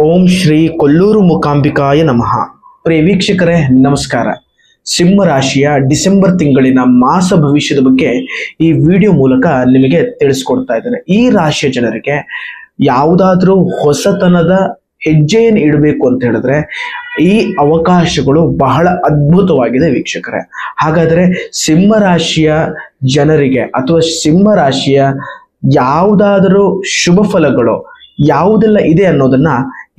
ಓಂ ಶ್ರೀ ಕೊಲ್ಲೂರು ಮೂಕಾಂಬಿಕಾಯ ನಮಃ. ಪ್ರಿಯ ವೀಕ್ಷಕರೇ, ನಮಸ್ಕಾರ. ಸಿಂಹ ರಾಶಿಯ ಡಿಸೆಂಬರ್ ತಿಂಗಳಿನ ಮಾಸ ಭವಿಷ್ಯದ ಬಗ್ಗೆ ಈ ವಿಡಿಯೋ ಮೂಲಕ ನಿಮಗೆ ತಿಳಿಸ್ಕೊಡ್ತಾ ಇದ್ದೇನೆ. ಈ ರಾಶಿಯ ಜನರಿಗೆ ಯಾವುದಾದ್ರೂ ಹೊಸತನದ ಹೆಜ್ಜೆಯನ್ನು ಇಡಬೇಕು ಅಂತ ಹೇಳಿದ್ರೆ ಈ ಅವಕಾಶಗಳು ಬಹಳ ಅದ್ಭುತವಾಗಿದೆ ವೀಕ್ಷಕರೇ. ಹಾಗಾದರೆ ಸಿಂಹ ರಾಶಿಯ ಜನರಿಗೆ ಅಥವಾ ಸಿಂಹ ರಾಶಿಯ ಯಾವುದಾದರೂ ಶುಭ ಫಲಗಳು ಯಾವುದೆಲ್ಲ ಇದೆ ಅನ್ನೋದನ್ನ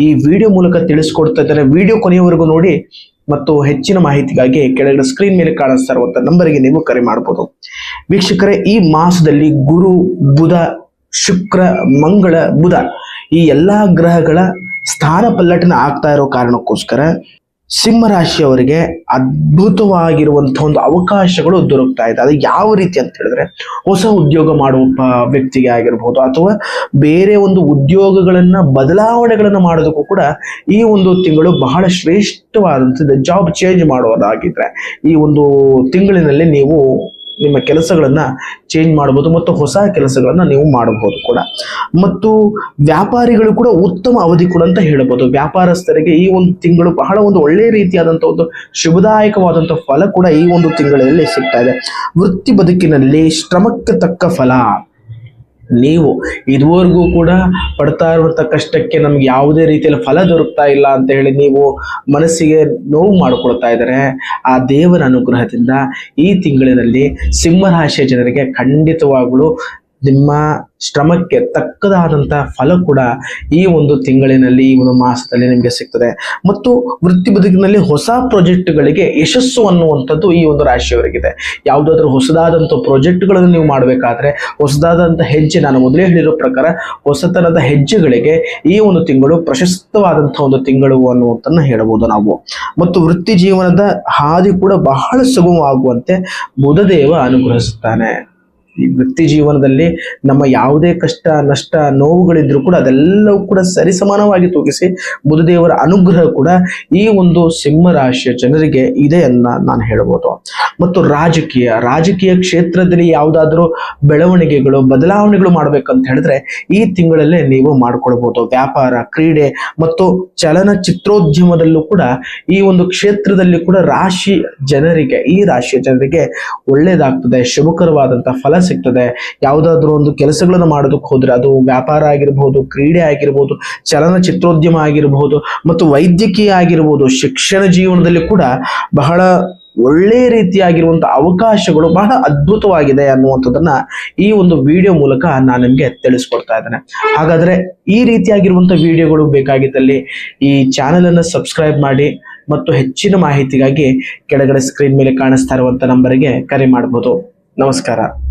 ಈ ವಿಡಿಯೋ ಮೂಲಕ ತಿಳಿಸ್ಕೊಡ್ತಾ ಇದ್ದಾರೆ. ವಿಡಿಯೋ ಕೊನೆಯವರೆಗೂ ನೋಡಿ ಮತ್ತು ಹೆಚ್ಚಿನ ಮಾಹಿತಿಗಾಗಿ ಕೆಳಗಡೆ ಸ್ಕ್ರೀನ್ ಮೇಲೆ ಕಾಣಿಸ್ತಾ ಇರುವಂತ ನಂಬರಿಗೆ ನೀವು ಕರೆ ಮಾಡಬಹುದು ವೀಕ್ಷಕರೇ, ಈ ಮಾಸದಲ್ಲಿ ಗುರು, ಬುಧ, ಶುಕ್ರ, ಮಂಗಳ, ಬುಧ ಈ ಎಲ್ಲಾ ಗ್ರಹಗಳ ಸ್ಥಾನ ಪಲ್ಲಟನ ಆಗ್ತಾ ಇರೋ ಕಾರಣಕ್ಕೋಸ್ಕರ ಸಿಂಹ ರಾಶಿಯವರಿಗೆ ಅದ್ಭುತವಾಗಿರುವಂತಹ ಒಂದು ಅವಕಾಶಗಳು ದೊರಕ್ತಾ ಇದೆ. ಅದು ಯಾವ ರೀತಿ ಅಂತ ಹೇಳಿದ್ರೆ ಹೊಸ ಉದ್ಯೋಗ ಮಾಡುವ ವ್ಯಕ್ತಿಗೆ ಆಗಿರ್ಬೋದು ಅಥವಾ ಬೇರೆ ಒಂದು ಉದ್ಯೋಗಗಳನ್ನ, ಬದಲಾವಣೆಗಳನ್ನು ಮಾಡೋದಕ್ಕೂ ಕೂಡ ಈ ಒಂದು ತಿಂಗಳು ಬಹಳ ಶ್ರೇಷ್ಠವಾದಂಥದ್ದು. ಜಾಬ್ ಚೇಂಜ್ ಮಾಡೋದಾಗಿದ್ರೆ ಈ ಒಂದು ತಿಂಗಳಿನಲ್ಲಿ ನೀವು ನಿಮ್ಮ ಕೆಲಸಗಳನ್ನು ಚೇಂಜ್ ಮಾಡ್ಬೋದು ಮತ್ತು ಹೊಸ ಕೆಲಸಗಳನ್ನು ನೀವು ಮಾಡಬಹುದು ಕೂಡ. ಮತ್ತು ವ್ಯಾಪಾರಿಗಳು ಕೂಡ ಉತ್ತಮ ಅವಧಿ ಕೂಡ ಅಂತ ಹೇಳಬಹುದು. ವ್ಯಾಪಾರಸ್ಥರಿಗೆ ಈ ಒಂದು ತಿಂಗಳು ಬಹಳ ಒಂದು ಒಳ್ಳೆಯ ರೀತಿಯಾದಂಥ ಒಂದು ಶುಭದಾಯಕವಾದಂಥ ಫಲ ಕೂಡ ಈ ಒಂದು ತಿಂಗಳಲ್ಲಿ ಸಿಗ್ತಾ ಇದೆ. ವೃತ್ತಿ ಬದುಕಿನಲ್ಲಿ ಶ್ರಮಕ್ಕೆ ತಕ್ಕ ಫಲ. ನೀವು ಇದುವರೆಗೂ ಕೂಡ ಪಡ್ತಾ ಇರುವಂಥ ಕಷ್ಟಕ್ಕೆ ನಮ್ಗೆ ಯಾವುದೇ ರೀತಿಯಲ್ಲಿ ಫಲ ದೊರಕ್ತಾ ಇಲ್ಲ ಅಂತ ಹೇಳಿ ನೀವು ಮನಸ್ಸಿಗೆ ನೋವು ಮಾಡಿಕೊಳ್ತಾ ಇದ್ದಾರೆ. ಆ ದೇವರ ಅನುಗ್ರಹದಿಂದ ಈ ತಿಂಗಳಿನಲ್ಲಿ ಸಿಂಹರಾಶಿಯ ಜನರಿಗೆ ಖಂಡಿತವಾಗಲೂ ನಿಮ್ಮ ಶ್ರಮಕ್ಕೆ ತಕ್ಕದಾದಂತಹ ಫಲ ಕೂಡ ಈ ಒಂದು ತಿಂಗಳಿನಲ್ಲಿ, ಈ ಒಂದು ಮಾಸದಲ್ಲಿ ನಿಮಗೆ ಸಿಗ್ತದೆ. ಮತ್ತು ವೃತ್ತಿ ಬದುಕಿನಲ್ಲಿ ಹೊಸ ಪ್ರಾಜೆಕ್ಟ್ಗಳಿಗೆ ಯಶಸ್ಸು ಅನ್ನುವಂಥದ್ದು ಈ ಒಂದು ರಾಶಿಯವರಿಗಿದೆ. ಯಾವುದಾದ್ರೂ ಹೊಸದಾದಂಥ ಪ್ರಾಜೆಕ್ಟ್ಗಳನ್ನು ನೀವು ಮಾಡಬೇಕಾದ್ರೆ, ಹೊಸದಾದಂಥ ಹೆಜ್ಜೆ ನಾನು ಮೊದಲೇ ಹೇಳಿರೋ ಪ್ರಕಾರ, ಹೊಸತನದ ಹೆಜ್ಜೆಗಳಿಗೆ ಈ ಒಂದು ತಿಂಗಳು ಪ್ರಶಸ್ತವಾದಂಥ ಒಂದು ತಿಂಗಳು ಅನ್ನುವಂಥನ್ನ ಹೇಳಬಹುದು ನಾವು. ಮತ್ತು ವೃತ್ತಿ ಜೀವನದ ಹಾದಿ ಕೂಡ ಬಹಳ ಸುಗಮವಾಗುವಂತೆ ಬುಧದೇವ ಅನುಗ್ರಹಿಸುತ್ತಾನೆ. ಈ ವೃತ್ತಿ ಜೀವನದಲ್ಲಿ ನಮ್ಮ ಯಾವುದೇ ಕಷ್ಟ, ನಷ್ಟ, ನೋವುಗಳಿದ್ರು ಕೂಡ ಅದೆಲ್ಲವೂ ಕೂಡ ಸರಿಸಮಾನವಾಗಿ ತೂಗಿಸಿ ಬುಧದೇವರ ಅನುಗ್ರಹ ಕೂಡ ಈ ಒಂದು ಸಿಂಹ ರಾಶಿಯ ಜನರಿಗೆ ಇದೆ ಅನ್ನ ನಾನು ಹೇಳ್ಬೋದು. ಮತ್ತು ರಾಜಕೀಯ ರಾಜಕೀಯ ಕ್ಷೇತ್ರದಲ್ಲಿ ಯಾವುದಾದ್ರೂ ಬೆಳವಣಿಗೆಗಳು, ಬದಲಾವಣೆಗಳು ಮಾಡ್ಬೇಕಂತ ಹೇಳಿದ್ರೆ ಈ ತಿಂಗಳಲ್ಲೇ ನೀವು ಮಾಡ್ಕೊಳ್ಬಹುದು ವ್ಯಾಪಾರ, ಕ್ರೀಡೆ ಮತ್ತು ಚಲನಚಿತ್ರೋದ್ಯಮದಲ್ಲೂ ಕೂಡ ಈ ಒಂದು ಕ್ಷೇತ್ರದಲ್ಲಿ ಕೂಡ ರಾಶಿ ಜನರಿಗೆ, ಈ ರಾಶಿಯ ಜನರಿಗೆ ಒಳ್ಳೇದಾಗ್ತದೆ ಶುಭಕರವಾದಂತಹ ಫಲ ಸಿಗ್ತದೆ. ಯಾವುದಾದ್ರೂ ಒಂದು ಕೆಲಸಗಳನ್ನು ಮಾಡೋದಕ್ಕೆ ಹೋದ್ರೆ ಅದು ವ್ಯಾಪಾರ ಆಗಿರ್ಬೋದು, ಕ್ರೀಡೆ ಆಗಿರ್ಬೋದು, ಚಲನಚಿತ್ರೋದ್ಯಮ ಆಗಿರಬಹುದು ಮತ್ತು ವೈದ್ಯಕೀಯ ಆಗಿರ್ಬೋದು, ಶಿಕ್ಷಣ ಜೀವನದಲ್ಲಿ ಕೂಡ ಬಹಳ ಒಳ್ಳೆಯ ರೀತಿಯಾಗಿರುವಂತಹ ಅವಕಾಶಗಳು ಬಹಳ ಅದ್ಭುತವಾಗಿದೆ ಅನ್ನುವಂಥದ್ದನ್ನ ಈ ಒಂದು ವಿಡಿಯೋ ಮೂಲಕ ನಾನು ನಿಮಗೆ ತಿಳಿಸ್ಕೊಡ್ತಾ ಇದ್ದೇನೆ. ಹಾಗಾದ್ರೆ ಈ ರೀತಿಯಾಗಿರುವಂಥ ವಿಡಿಯೋಗಳು ಬೇಕಾಗಿದ್ದಲ್ಲಿ ಈ ಚಾನೆಲ್ ಅನ್ನು ಸಬ್ಸ್ಕ್ರೈಬ್ ಮಾಡಿ ಮತ್ತು ಹೆಚ್ಚಿನ ಮಾಹಿತಿಗಾಗಿ ಕೆಳಗಡೆ ಸ್ಕ್ರೀನ್ ಮೇಲೆ ಕಾಣಿಸ್ತಾ ಇರುವಂಥ ನಂಬರ್ಗೆ ಕರೆ ಮಾಡಬಹುದು ನಮಸ್ಕಾರ.